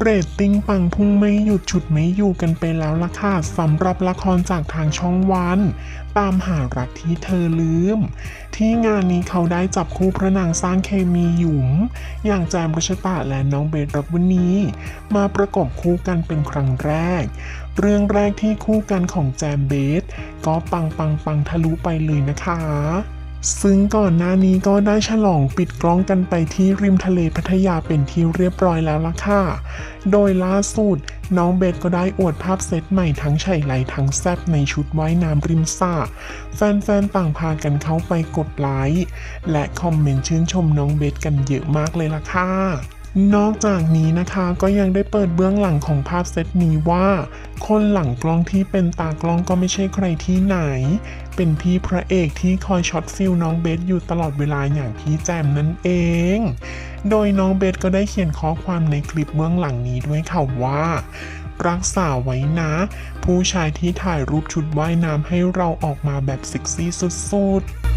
เรตติ้งปังพุ่งไม่หยุดฉุดไม่อยู่กันไปแล้วล่ะค่ะสำหรับละครจากทางช่องวัน ตามหารักที่เธอลืม ที่งานนี้เขาได้จับคู่พระนางสร้างเคมีหยุม อย่างแจมรัชตาและน้องเบสรับวนีมาประกบคู่กันเป็นครั้งแรก เรื่องแรกที่คู่กันของแจมเบสก็ปังปังปังทะลุไปเลยนะคะ ซึ่งก่อนหน้านี้ก็ได้ฉลองปิดกล้องกันไปที่ริมทะเลพัทยาเป็นที่เรียบร้อยแล้วล่ะค่ะ โดยล่าสุดน้องเบสก็ได้อวดภาพเซตใหม่ทั้งไฉไหลทั้งแซบในชุดว่ายน้ำริมสระแฟนๆต่างพากันเข้าไปกดไลค์และคอมเมนต์ชื่นชมน้องเบสกันเยอะมากเลยล่ะค่ะ นอกจากนี้นะคะก็ยังได้เปิดเบื้องหลังของภาพเซตนี้ว่า คนหลังกล้องที่เป็นตากล้องก็ไม่ใช่ใครที่ไหน เป็นพี่พระเอกที่คอยช็อตฟิลน้องเบสอยู่ตลอดเวลาอย่างพี่แจมนั่นเอง โดยน้องเบสก็ได้เขียนข้อความในคลิปเบื้องหลังนี้ด้วยค่ะว่ารักษาไว้นะ ผู้ชายที่ถ่ายรูปชุดว่ายน้ำให้เราออกมาแบบเซ็กซี่สุดๆ